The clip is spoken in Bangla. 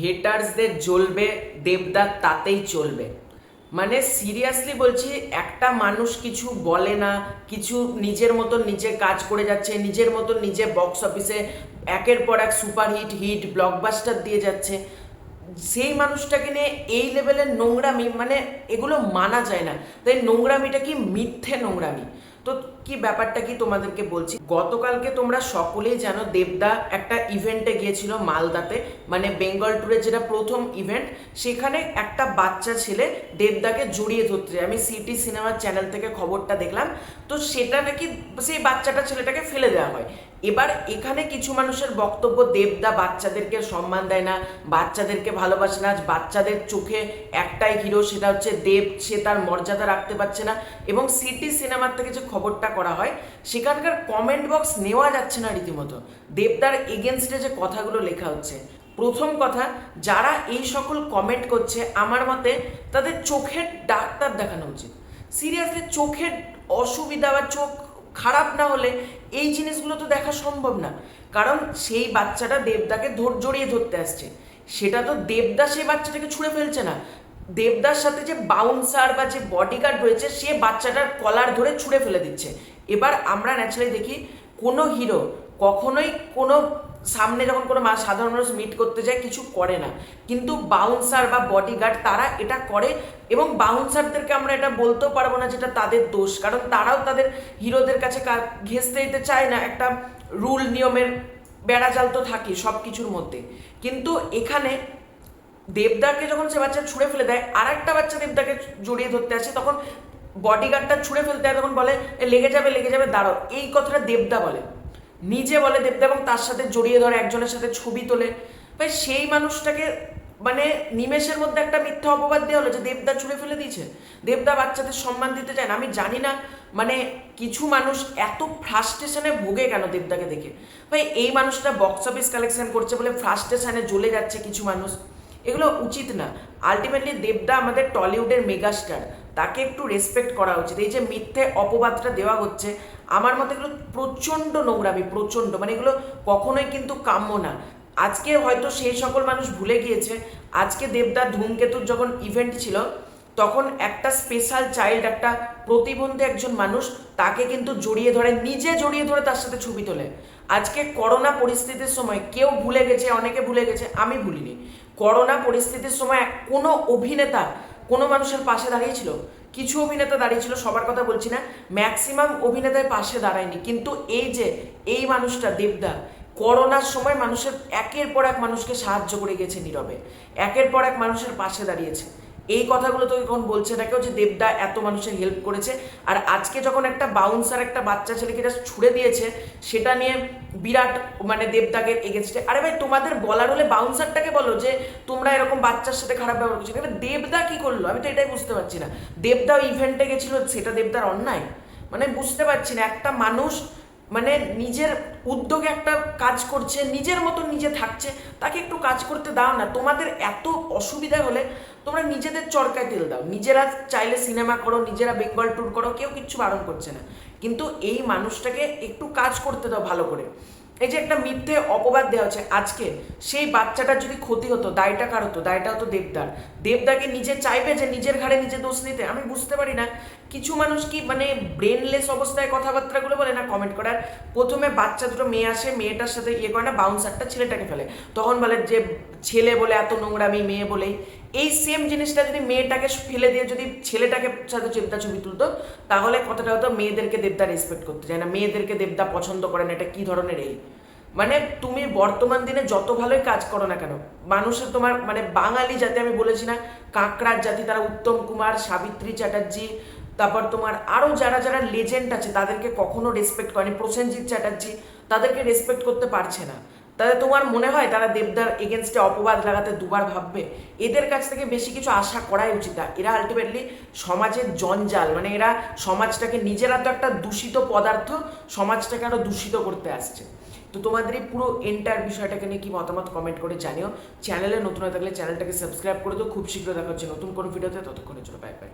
হেটার্সদের জ্বলবে দেবদার তাতেই চলবে। মানে সিরিয়াসলি বলছি, একটা মানুষ কিছু বলে না, কিছু নিজের মতন নিজে কাজ করে যাচ্ছে, নিজের মতন নিজে বক্স অফিসে একের পর এক সুপারহিট হিট ব্লকবাস্টার দিয়ে যাচ্ছে। সেই মানুষটাকে নিয়ে এই লেভেলের নোংরামি মানে এগুলো মানা যায় না। তাই নোংরামিটা কি? মিথ্যে নোংরামি। তো কি ব্যাপারটা কি তোমাদেরকে বলছি? গতকালকে তোমরা সকলেই জানো দেবদা একটা ইভেন্টে গিয়েছিল মালদাতে মানে বেঙ্গল ট্যুরের যেটা প্রথম ইভেন্ট সেখানে একটা বাচ্চা ছেলে দেবদাকে জড়িয়ে ধরতে আমি সিটি সিনেমার চ্যানেল থেকে খবরটা দেখলাম। তো সেটা নাকি সেই বাচ্চাটা ছেলেটাকে ফেলে দেওয়া হয়। এবার এখানে কিছু মানুষের বক্তব্য, দেবদা বাচ্চাদেরকে সম্মান দেয় না, বাচ্চাদেরকে ভালোবাসে না, বাচ্চাদের চোখে একটাই হিরো সেটা হচ্ছে দেব। সে তার মর্যাদা রাখতে পারছে না। এবং সিটি সিনেমার থেকে যে খবরটা করা হয়, সেখানকার কমেন্ট বক্স নেওয়া যাচ্ছে না রীতিমতো। দেবদার এগেনস্টে যে কথাগুলো লেখা হচ্ছে। প্রথম কথা, যারা এই সকল কমেন্ট করছে, আমার মতে তাদের চোখের ডাক্তার দেখানো উচিত। সিরিয়াসলি চোখের অসুবিধা বা চোখ খারাপ না হলে এই জিনিসগুলো তো দেখা সম্ভব না। কারণ সেই বাচ্চাটা দেবদাকে জড়িয়ে ধরতে আসছে। সেটা তো দেবদা সেই বাচ্চাটাকে ছুঁড়ে ফেলছে না। দেবদার সাথে যে বাউন্সার বা যে বডিগার্ড রয়েছে, সে বাচ্চাটার কলার ধরে ছুঁড়ে ফেলে দিচ্ছে। এবার আমরা ন্যাচারালি দেখি, কোনো হিরো কখনোই কোনো সামনে যখন কোনো মা- সাধারণ মানুষ মিট করতে যায়, কিছু করে না। কিন্তু বাউন্সার বা বডিগার্ড তারা এটা করে এবং বাউন্সারদেরকে আমরা এটা বলতেও পারব না যেটা তাদের দোষ। কারণ তারাও তাদের হিরোদের কাছে ঘেঁষতে দিতে চায় না। একটা রুল নিয়মের বেড়াজাল তো থাকে সব কিছুর মধ্যে। কিন্তু এখানে দেবদাকে যখন সে বাচ্চা ছুঁড়ে ফেলে দেয় আর একটা বাচ্চা দেবদাকে জড়িয়ে ধরতে আসে, তখন বডিগার্ডটা ছুঁড়ে ফেলতে হয় তখন বলে লেগে যাবে লেগে যাবে, দাঁড়াও। এই কথাটা দেবদা বলে। নিজে বলে দেবদা এবং তার সাথে জড়িয়ে ধরে, একজনের সাথে ছবি তোলে। ভাই, সেই মানুষটাকে মানে নিমেষের মধ্যে একটা মিথ্যা অপবাদ দেওয়া হলো যে দেবদা ছুঁড়ে ফেলে দিয়েছে। দেবদা বাচ্চাদের সম্মান দিতে চায় না। আমি জানি না মানে কিছু মানুষ এত ফ্রাস্ট্রেশনে ভোগে কেন দেবদাকে দেখে? ভাই, এই মানুষটা বক্স অফিস কালেকশন করছে বলে ফ্রাস্ট্রেশনে জ্বলে যাচ্ছে কিছু মানুষ। এগুলো উচিত না। আলটিমেটলি দেবদা আমাদের টলিউডের মেগাস্টার তাকে একটু রেসপেক্ট করা উচিত। এই যে মিথ্যে অপবাদটা দেওয়া হচ্ছে, আমার মতে এগুলো প্রচণ্ড নোংরামি, প্রচণ্ড। মানে এগুলো কখনোই কিন্তু কাম্য না। আজকে হয়তো সেই সকল মানুষ ভুলে গিয়েছে। আজকে দেবদা ধূমকেতুর যখন ইভেন্ট ছিল তখন একটা স্পেশাল চাইল্ড একটা প্রতিবন্ধী একজন মানুষ তাকে কিন্তু জড়িয়ে ধরে, নিজে জড়িয়ে ধরে তার সাথে ছবি তোলে। আজকে করোনা পরিস্থিতির সময় কেউ ভুলে গেছে, অনেকে ভুলে গেছে, আমি ভুলিনি। করোনা পরিস্থিতির সময় কোনো অভিনেতা কোনো মানুষের পাশে দাঁড়িয়েছিল? কিছু অভিনেতা দাঁড়িয়েছিল, সবার কথা বলছি না ম্যাক্সিমাম অভিনেতার পাশে দাঁড়ায়নি। কিন্তু এই যে, এই মানুষটা, দেবদা, করোনার সময় মানুষের একের পর এক মানুষকে সাহায্য করে গেছে নীরবে। একের পর এক মানুষের পাশে দাঁড়িয়েছে। এই কথাগুলো তো এখন বলছে না কেউ যে দেবদা এত মানুষের হেল্প করেছে। আর আজকে যখন একটা বাউন্সার একটা বাচ্চা ছেলেকে যা ছুড়ে দিয়েছে, সেটা নিয়ে বিরাট মানে দেবদাকে এগেনস্টে আরে ভাই, তোমাদের বলার হলে বাউন্সারটাকে বলো যে, তোমরা এরকম বাচ্চার সাথে খারাপ ব্যবহার করছ। এবার দেবদা কি করল? আমি তো এটাই বুঝতে পারছি না। দেবদা ইভেন্টে গেছিল, সেটা দেবদার অন্যায়? মানে বুঝতে পারছি না, একটা মানুষ মানে নিজের উদ্যোগে একটা কাজ করছে, নিজের মতো নিজে থাকছে, তাকে একটু কাজ করতে দাও না। তোমাদের এত অসুবিধা হলে তোমরা নিজেদের চরকায় তেল দাও। নিজেরা চাইলে সিনেমা করো, নিজেরা বেঙ্গল ট্যুর করো, কেউ কিচ্ছু বারণ করছে না। কিন্তু এই মানুষটাকে একটু কাজ করতে দাও ভালো করে। এই যে একটা মিথ্যে অপবাদ দেওয়া হচ্ছে, আজকে সেই বাচ্চাটার যদি ক্ষতি হতো, দায়টা কার হতো? দায়টা হতো দেবদার। দেবদাকে নিজে চাইবে যে নিজের ঘাড়ে নিজে দোষ নিতে? আমি বুঝতে পারি না। কিছু মানুষ কি মানে ব্রেনলেস অবস্থায় কথাবার্তাগুলো বলে না? কমেন্ট করার প্রথমে বাচ্চা দুটো মেয়ে আসে, মেয়েটার সাথে ইয়ে করে না বাউন্সারটা ছেলেটাকে ফেলে। তখন বলে যে ছেলে বলে এত নোংরামি, মেয়ে বলেই। এই সেম জিনিসটা যদি মেয়েটাকে ফেলে দিয়ে যদি ছেলেটাকে সাথে দেবদা ছবি তুলতো, তাহলে কথাটা হতো মেয়েদেরকে দেবদা রেসপেক্ট করতে চায় না। মেয়েদেরকে দেবদা পছন্দ করে না, এটা কি ধরনের এই? মানে তুমি বর্তমান দিনে যত ভালোই কাজ করো না কেন, মানুষের তোমার মানে বাঙালি জাতি আমি বলেছি না, কাঁকড়ার জাতি, তারা উত্তম কুমার, সাবিত্রী চ্যাটার্জি, তারপর তোমার আরও যারা যারা লেজেন্ড আছে, তাদেরকে কখনো রেসপেক্ট করেনি। প্রসেনজিৎ চ্যাটার্জি তাদেরকে রেসপেক্ট করতে পারছে না। তাহলে তোমার মনে হয় তারা দেবদার এগেনস্টে অপবাদ লাগাতে দুবার ভাববে? এদের কাছ থেকে বেশি কিছু আশা করাই উচিত না। এরা আলটিমেটলি সমাজের জঞ্জাল। মানে এরা সমাজটাকে নিজেরা তো একটা দূষিত পদার্থ, সমাজটাকে আরও দূষিত করতে আসছে। তো তোমাদের এই পুরো এন্টার বিষয়টাকে নিয়ে কি মতামত কমেন্ট করে জানিও। চ্যানেলে নতুন হয়ে থাকলে চ্যানেলটাকে সাবস্ক্রাইব করে দিও। খুব শীঘ্র দেখা হচ্ছে নতুন কোনো ভিডিওতে ততক্ষণের জন্য বাই বাই